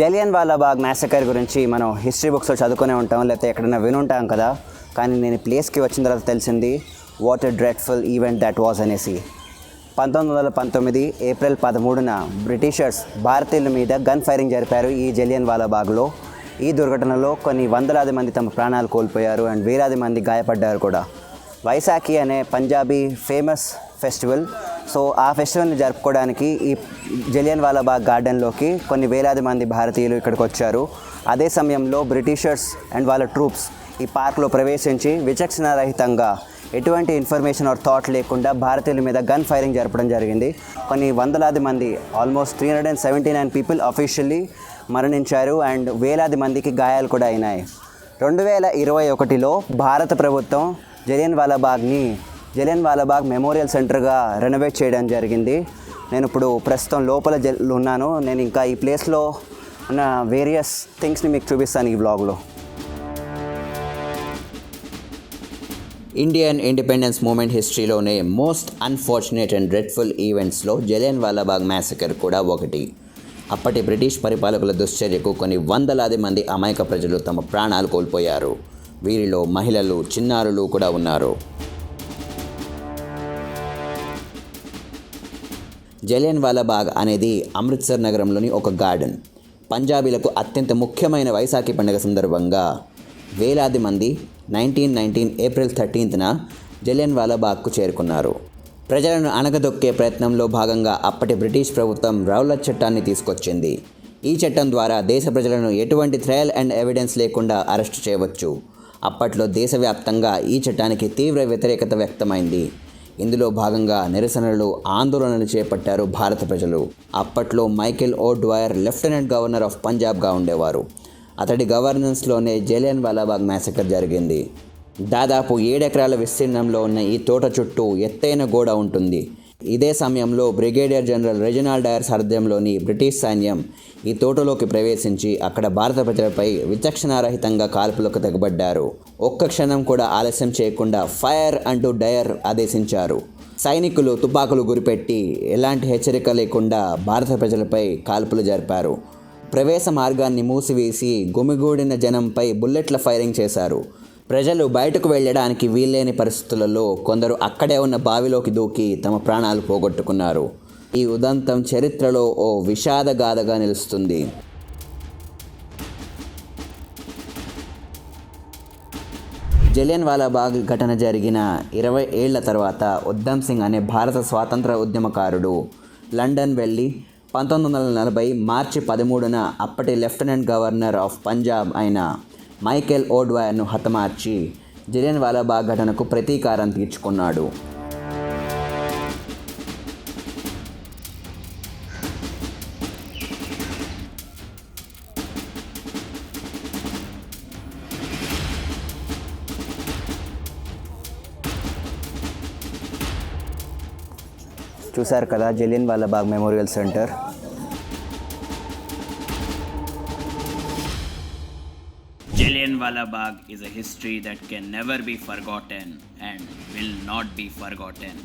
Jallian Walabagh massacre గురించి మనం history బుక్స్లో చదువుకునే ఉంటాం లేకపోతే ఎక్కడైనా వినుంటాం కదా. కానీ నేను ప్లేస్కి వచ్చిన తర్వాత తెలిసింది what a dreadful event that was అనేసి. పంతొమ్మిది వందల పంతొమ్మిది ఏప్రిల్ పదమూడున బ్రిటిషర్స్ భారతీయుల మీద గన్ ఫైరింగ్ జరిపారు ఈ జలియన్ వాలాబాగ్లో ఈ దుర్ఘటనలో కొన్ని వందలాది మంది తమ ప్రాణాలు కోల్పోయారు అండ్ వేలాది మంది గాయపడ్డారు కూడా. వైశాఖి అనే పంజాబీ ఫేమస్ ఫెస్టివల్ సో ఆ ఫెస్టివల్ని జరుపుకోవడానికి ఈ జలియన్ వాలాబాగ్ గార్డెన్లోకి కొన్ని వేలాది మంది భారతీయులు ఇక్కడికి వచ్చారు. అదే సమయంలో బ్రిటిషర్స్ అండ్ వాళ్ళ ట్రూప్స్ ఈ పార్క్లో ప్రవేశించి విచక్షణారహితంగా ఎటువంటి ఇన్ఫర్మేషన్ ఆర్ థాట్ లేకుండా భారతీయుల మీద గన్ ఫైరింగ్ జరపడం జరిగింది. కొన్ని వందలాది మంది almost three hundred and seventy nine people officially మరణించారు అండ్ వేలాది మందికి గాయాలు కూడా అయినాయి. రెండు వేల ఇరవై ఒకటిలో భారత ప్రభుత్వం జలియన్ వాలాబాగ్ని జలియన్ వాలాబాగ్ మెమోరియల్ సెంటర్గా రెనోవేట్ చేయడం జరిగింది. నేను ఇప్పుడు ప్రస్తుతం లోపల జల్ ఉన్నాను. నేను ఇంకా ఈ ప్లేస్లో ఉన్న వేరియస్ థింగ్స్ని మీకు చూపిస్తాను ఈ బ్లాగ్లో ఇండియన్ ఇండిపెండెన్స్ మూమెంట్ హిస్టరీలోనే మోస్ట్ అన్ఫార్చునేట్ అండ్ డ్రెడ్ఫుల్ ఈవెంట్స్లో జలియన్ వాలాబాగ్ మ్యాసకర్ కూడా ఒకటి. అప్పటి బ్రిటిష్ పరిపాలకుల దుశ్చర్యకు కొన్ని వందలాది మంది అమాయక ప్రజలు తమ ప్రాణాలు కోల్పోయారు. వీరిలో మహిళలు చిన్నారులు కూడా ఉన్నారు. జలియన్ వాలాబాగ్ అనేది అమృత్సర్ నగరంలోని ఒక గార్డెన్. పంజాబీలకు అత్యంత ముఖ్యమైన వైశాఖి పండుగ సందర్భంగా వేలాది మంది నైన్టీన్ నైన్టీన్ ఏప్రిల్ థర్టీన్త్న జలియన్ వాలాబాగ్కు చేరుకున్నారు. ప్రజలను అణగదొక్కే ప్రయత్నంలో భాగంగా అప్పటి బ్రిటిష్ ప్రభుత్వం రౌల చట్టాన్ని తీసుకొచ్చింది. ఈ చట్టం ద్వారా దేశ ప్రజలను ఎటువంటి ట్రయల్ అండ్ ఎవిడెన్స్ లేకుండా అరెస్టు చేయవచ్చు. అప్పట్లో దేశవ్యాప్తంగా ఈ చట్టానికి తీవ్ర వ్యతిరేకత వ్యక్తమైంది. ఇందులో భాగంగా నిరసనలు ఆందోళనలు చేపట్టారు భారత ప్రజలు. అప్పట్లో Michael O'Dwyer lieutenant governor of పంజాబ్గా ఉండేవారు. అతడి గవర్నెన్స్లోనే జలియన్ వాలాబాగ్ మ్యాసకర్ జరిగింది. దాదాపు ఏడెకరాల విస్తీర్ణంలో ఉన్న ఈ తోట చుట్టూ ఎత్తైన గోడ ఉంటుంది. ఇదే సమయంలో బ్రిగేడియర్ జనరల్ రెజినాల్డ్ డయర్ సారథ్యంలోని బ్రిటిష్ సైన్యం ఈ తోటలోకి ప్రవేశించి అక్కడ భారత ప్రజలపై విచక్షణారహితంగా కాల్పులకు తెగబడ్డారు. ఒక్క క్షణం కూడా ఆలస్యం చేయకుండా ఫైర్ అంటూ డయర్ ఆదేశించారు. సైనికులు తుపాకులు గురిపెట్టి ఎలాంటి హెచ్చరిక లేకుండా భారత ప్రజలపై కాల్పులు జరిపారు. ప్రవేశ మార్గాన్ని మూసివేసి గుమిగూడిన జనంపై బుల్లెట్ల ఫైరింగ్ చేశారు. ప్రజలు బయటకు వెళ్ళడానికి వీల్లేని పరిస్థితులలో కొందరు అక్కడే ఉన్న బావిలోకి దూకి తమ ప్రాణాలు పోగొట్టుకున్నారు. ఈ ఉదంతం చరిత్రలో ఓ విషాదగాథగా నిలుస్తుంది. జలియన్ వాలాబాగ్ ఘటన జరిగిన ఇరవై ఏళ్ళ తర్వాత ఉద్దమ్ సింగ్ అనే భారత స్వాతంత్ర ఉద్యమకారుడు లండన్ వెళ్ళి పంతొమ్మిది వందల నలభై మార్చి పదమూడున అప్పటి లెఫ్టినెంట్ గవర్నర్ ఆఫ్ పంజాబ్ అయిన మైకేల్ ఓడ్వాయర్ను హతమార్చి జలియన్ వాలాబాగ్ ఘటనకు ప్రతీకారం తీర్చుకున్నాడు. చూశారు కదా Jallian Walabagh memorial centre Jallianwala Bagh is a history that can never be forgotten and will not be forgotten.